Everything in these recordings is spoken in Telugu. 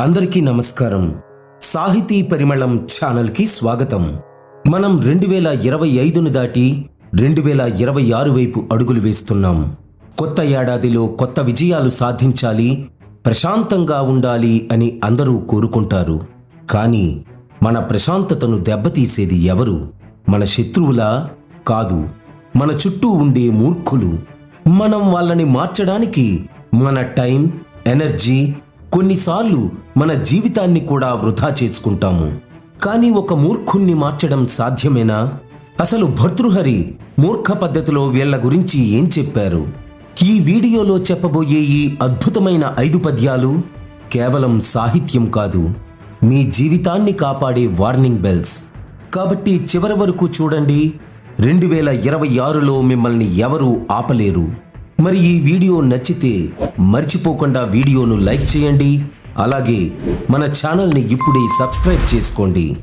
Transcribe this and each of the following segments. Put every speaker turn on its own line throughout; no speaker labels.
అందరికీ నమస్కారం. సాహితీ పరిమళం ఛానల్కి స్వాగతం. మనం రెండు వేల ఇరవై ఐదును దాటి రెండు వేల ఇరవై ఆరు వైపు అడుగులు వేస్తున్నాం. కొత్త ఏడాదిలో కొత్త విజయాలు సాధించాలి ప్రశాంతంగా ఉండాలి అని అందరూ కోరుకుంటారు. కానీ మన ప్రశాంతతను దెబ్బతీసేది ఎవరు? మన శత్రువులా? కాదు. మన చుట్టూ ఉండే మూర్ఖులు. మనం వాళ్ళని మార్చడానికి మన టైం ఎనర్జీ కొన్నిసార్లు మన జీవితాన్ని కూడా వృధా చేసుకుంటాము. కానీ ఒక మూర్ఖుణ్ణి మార్చడం సాధ్యమేనా? అసలు భర్తృహరి మూర్ఖ పద్ధతిలో వీళ్ళ గురించి ఏం చెప్పారు? ఈ వీడియోలో చెప్పబోయే ఈ అద్భుతమైన ఐదు పద్యాలు కేవలం సాహిత్యం కాదు మీ జీవితాన్ని కాపాడే వార్నింగ్ బెల్స్. కాబట్టి చివరి వరకు చూడండి రెండు వేల ఇరవై ఆరులో మిమ్మల్ని ఎవరూ ఆపలేరు. మరి ఈ వీడియో నచ్చితే మర్చిపోకుండా వీడియోను లైక్ చేయండి. అలాగే మన ఛానల్ని ఇప్పుడే సబ్స్క్రైబ్ చేసుకోండి.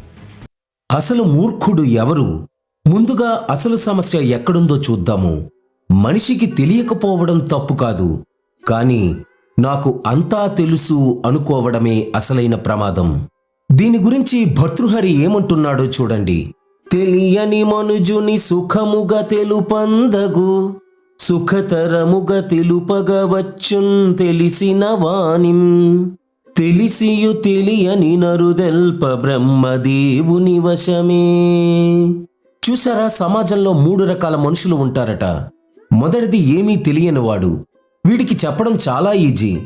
అసలు మూర్ఖుడు ఎవరు? ముందుగా అసలు సమస్య ఎక్కడుందో చూద్దాము. మనిషికి తెలియకపోవడం తప్పు కాదు. కానీ నాకు అంతా తెలుసు అనుకోవడమే అసలైన ప్రమాదం. దీని గురించి భర్తృహరి ఏమంటున్నాడో చూడండి. తెలియని మనుజుని సుఖముగా తెలుపందగు. సుఖతరముగా తెలుపగవచ్చున్ తెలిసిన వాణిం తెలిసియు తెలియని నరుదెల్ప బ్రహ్మదేవుని వశమే. చూసారా సమాజంలో మూడు రకాల మనుషులు ఉంటారట. మొదటిది ఏమీ తెలియనివాడు. వీడికి చెప్పడం చాలా ఈజీ.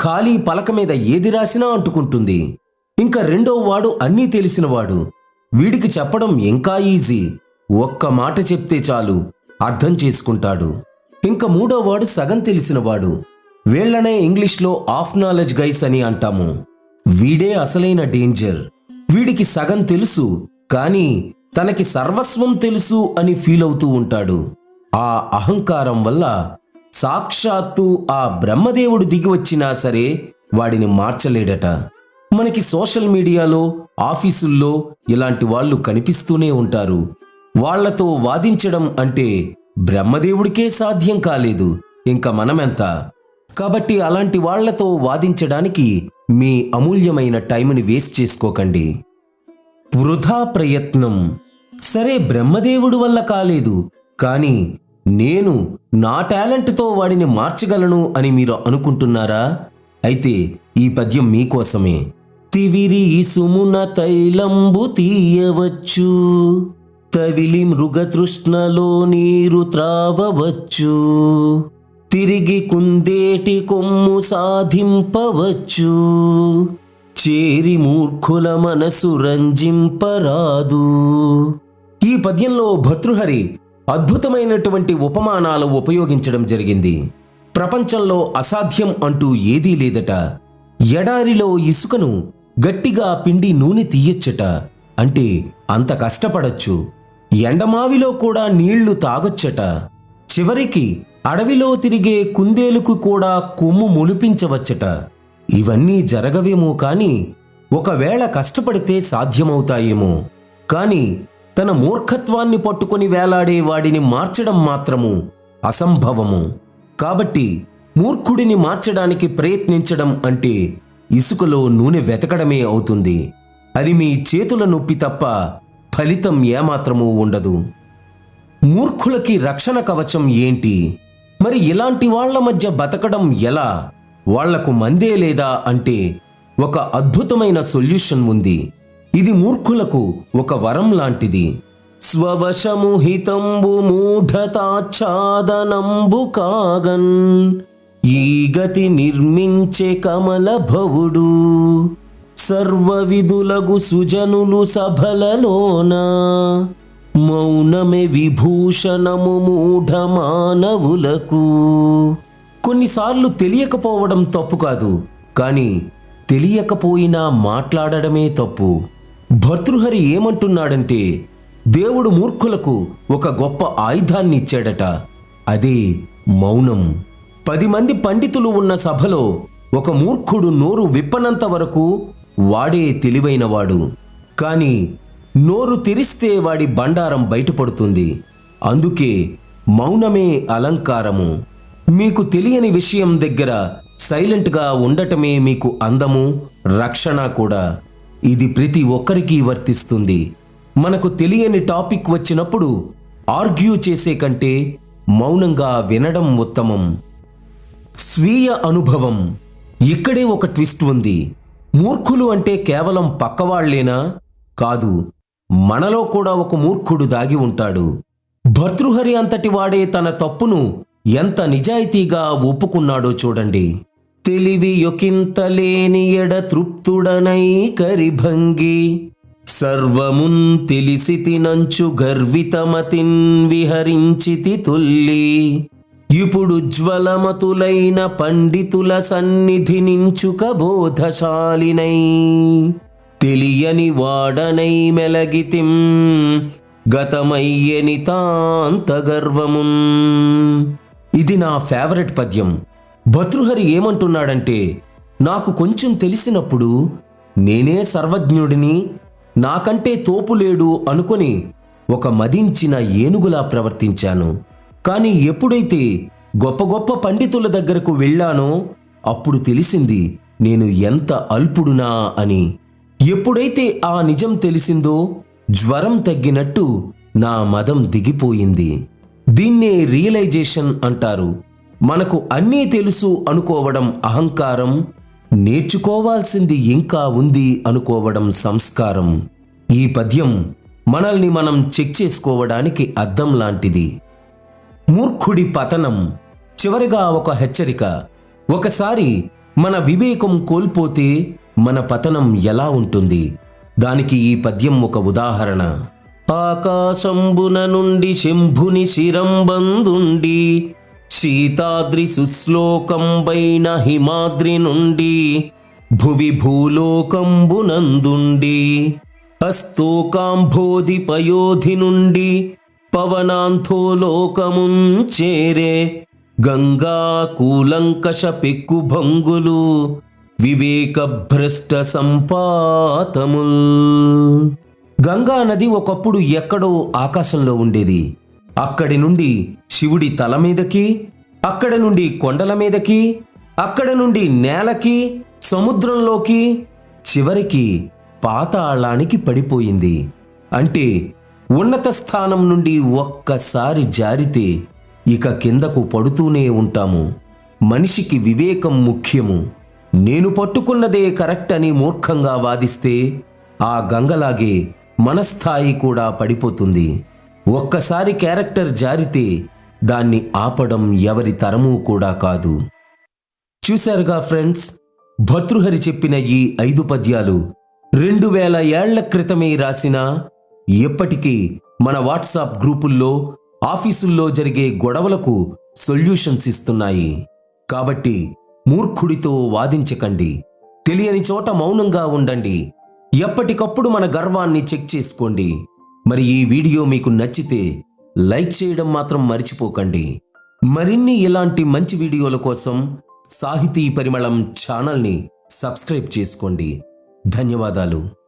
ఖాళీ పలక మీద ఏది రాసినా అంటుకుంటుంది. ఇంకా రెండో వాడు అన్నీ తెలిసినవాడు. వీడికి చెప్పడం ఇంకా ఈజీ. ఒక్క మాట చెప్తే చాలు. అర్థం చేసుకుంటాడు. ఇంకా మూడో వాడు సగం తెలిసినవాడు. వీళ్ళనే ఇంగ్లీష్లో ఆఫ్ నాలెడ్జ్ గైస్ అని అంటాము. వీడే అసలైన డేంజర్. వీడికి సగం తెలుసు కానీ తనకి సర్వస్వం తెలుసు అని ఫీల్ అవుతూ ఉంటాడు. ఆ అహంకారం వల్ల సాక్షాత్తు ఆ బ్రహ్మదేవుడు దిగి వచ్చినా సరే వాడిని మార్చలేడట. మనకి సోషల్ మీడియాలో ఆఫీసుల్లో ఇలాంటి వాళ్ళు కనిపిస్తూనే ఉంటారు. వాళ్ళతో వాదించడం అంటే బ్రహ్మదేవుడికే సాధ్యం కాలేదు. ఇంకా మనమెంత? కాబట్టి అలాంటి వాళ్ళతో వాదించడానికి మీ అమూల్యమైన టైంని వేస్ట్ చేసుకోకండి. వృధా ప్రయత్నం. సరే బ్రహ్మదేవుడు వల్ల కాలేదు. కానీ నేను నా టాలెంట్తో వాడిని మార్చగలను అని మీరు అనుకుంటున్నారా? అయితే ఈ పద్యం మీకోసమే. తివిరి సుమున తైలంబు తీయవచ్చు. తవిలి మృగతృష్ణలో నీరు త్రావవచ్చు. తిరిగి కుందేటి కొమ్ము సాధింపవచ్చు. చేరి మూర్ఖుల మనసు రంజింపరాదు. ఈ పద్యంలో భర్తృహరి అద్భుతమైనటువంటి ఉపమానాలు ఉపయోగించడం జరిగింది. ప్రపంచంలో అసాధ్యం అంటూ ఏదీ లేదట. ఎడారిలో ఇసుకను గట్టిగా పిండి నూనె తీయొచ్చట. అంటే అంత కష్టపడచ్చు. ఎండమావిలో కూడా నీళ్ళు తాగొచ్చట. చివరికి అడవిలో తిరిగే కుందేలుకు కూడా కొమ్ము మొలిపించవచ్చట. ఇవన్నీ జరగవేమో కాని ఒకవేళ కష్టపడితే సాధ్యమవుతాయేమో. కాని తన మూర్ఖత్వాన్ని పట్టుకొని వేలాడే వాడిని మార్చడం మాత్రము అసంభవము. కాబట్టి మూర్ఖుడిని మార్చడానికి ప్రయత్నించడం అంటే ఇసుకలో నూనె వెతకడమే అవుతుంది. అది మీ చేతుల నొప్పి తప్ప ఫలితం ఏమాత్రమూ ఉండదు. మూర్ఖులకి రక్షణ కవచం ఏంటి? మరి ఇలాంటి వాళ్ళ మధ్య బతకడం ఎలా? వాళ్ళకు మందే లేదా అంటే ఒక అద్భుతమైన సొల్యూషన్ ఉంది. ఇది మూర్ఖులకు ఒక వరం లాంటిది. స్వవశము హితంబు మూఢతాచ్ఛాదనంబు కాగన్. ఈ గతి నిర్మించే కమల భవుడు. సర్వవిధులగు సుజనులు సభలలోన మౌనమే విభూషణము మూఢ మానవులకు. కొన్నిసార్లు తెలియకపోవడం తప్పు కాదు కానీ తెలియకపోయినా మాట్లాడడమే తప్పు. భర్తృహరి ఏమంటున్నాడంటే దేవుడు మూర్ఖులకు ఒక గొప్ప ఆయుధాన్ని ఇచ్చాడట అదే మౌనం. పది మంది పండితులు ఉన్న సభలో ఒక మూర్ఖుడు నోరు విప్పనంత వరకు వాడే తెలివైనవాడు. కాని నోరు తెరిస్తే వాడి బండారం బయటపడుతుంది. అందుకే మౌనమే అలంకారము. మీకు తెలియని విషయం దగ్గర సైలెంట్గా ఉండటమే మీకు అందము రక్షణ కూడా. ఇది ప్రతి ఒక్కరికి వర్తిస్తుంది. మనకు తెలియని టాపిక్ వచ్చినప్పుడు ఆర్గ్యూ చేసే కంటే మౌనంగా వినడం ఉత్తమం. స్వీయ అనుభవం. ఇక్కడే ఒక ట్విస్ట్ ఉంది. మూర్ఖులు అంటే కేవలం పక్కవాళ్ళేనా కాదు మనలో కూడా ఒక మూర్ఖుడు దాగి ఉంటాడు. భర్తృహరి అంతటి వాడే తన తప్పును ఎంత నిజాయితీగా ఒప్పుకున్నాడో చూడండి. తెలివి యొకింతలేని ఎడ తృప్తుడనై కరిభంగి సర్వమున్ తెలిసి తినంచు గర్వితమతిన్ విహరించితి తుల్లి. ఇప్పుడు జ్వలమతులైన పండితుల సన్నిధి నించుక బోధశాలినై. తెలియని వాడనై మెలగితిం గతమయ్యని తాంత గర్వమున్ ఇది నా ఫేవరెట్ పద్యం. భతృహరి ఏమంటున్నాడంటే నాకు కొంచెం తెలిసినప్పుడు నేనే సర్వజ్ఞుడిని నాకంటే తోపులేడు అనుకొని ఒక మదించిన ఏనుగులా ప్రవర్తించాను. కానీ ఎప్పుడైతే గొప్ప గొప్ప పండితుల దగ్గరకు వెళ్ళానో అప్పుడు తెలిసింది నేను ఎంత అల్పుడునా అని. ఎప్పుడైతే ఆ నిజం తెలిసిందో జ్వరం తగ్గినట్టు నా మదం దిగిపోయింది. దీన్నే రియలైజేషన్ అంటారు. మనకు అన్నీ తెలుసు అనుకోవడం అహంకారం నేర్చుకోవాల్సింది ఇంకా ఉంది అనుకోవడం సంస్కారం. ఈ పద్యం మనల్ని మనం చెక్ చేసుకోవడానికి అద్దం లాంటిది. మూర్ఖుడి పతనం. చివరిగా ఒక హెచ్చరిక. ఒకసారి మన వివేకం కోల్పోతే మన పతనం ఎలా ఉంటుంది? దానికి ఈ పద్యం ఒక ఉదాహరణ. ఆకాశంబున నుండి శంభుని శిరంబందుండి శీతాద్రి సుశ్లోకంబైన హిమాద్రి నుండి భువి భూలోకంబునందుండి హస్తోకాంభోధి పయోధి పవనాంథో లోకమున్ చేరే గంగా కూలంకష పెక్కు భంగులు వివేక భ్రష్ట సంపాతముల్ గంగా నది ఒకప్పుడు ఎక్కడో ఆకాశంలో ఉండేది. అక్కడి నుండి శివుడి తల మీదకి అక్కడ నుండి కొండల మీదకి అక్కడ నుండి నేలకి సముద్రంలోకి చివరికి పాతాళానికి పడిపోయింది. అంటే ఉన్నత స్థానం నుండి ఒక్కసారి జారితే ఇక కిందకు పడుతూనే ఉంటాము. మనిషికి వివేకం ముఖ్యము. నేను పట్టుకున్నదే కరెక్ట్ అని మూర్ఖంగా వాదిస్తే ఆ గంగలాగే మనస్థాయి కూడా పడిపోతుంది. ఒక్కసారి క్యారెక్టర్ జారితే దాన్ని ఆపడం ఎవరి తరమూ కూడా కాదు. చూశారుగా ఫ్రెండ్స్? భర్తృహరి చెప్పిన ఈ ఐదు పద్యాలు రెండు వేల ఏళ్ళ క్రితమే రాసిన ఎప్పటికీ మన వాట్సాప్ గ్రూపుల్లో ఆఫీసుల్లో జరిగే గొడవలకు సొల్యూషన్స్ ఇస్తున్నాయి. కాబట్టి మూర్ఖుడితో వాదించకండి. తెలియని చోట మౌనంగా ఉండండి. ఎప్పటికప్పుడు మన గర్వాన్ని చెక్ చేసుకోండి. మరి ఈ వీడియో మీకు నచ్చితే లైక్ చేయడం మాత్రం మర్చిపోకండి. మరిన్ని ఇలాంటి మంచి వీడియోల కోసం సాహితీ పరిమళం ఛానల్ని సబ్స్క్రైబ్ చేసుకోండి. ధన్యవాదాలు.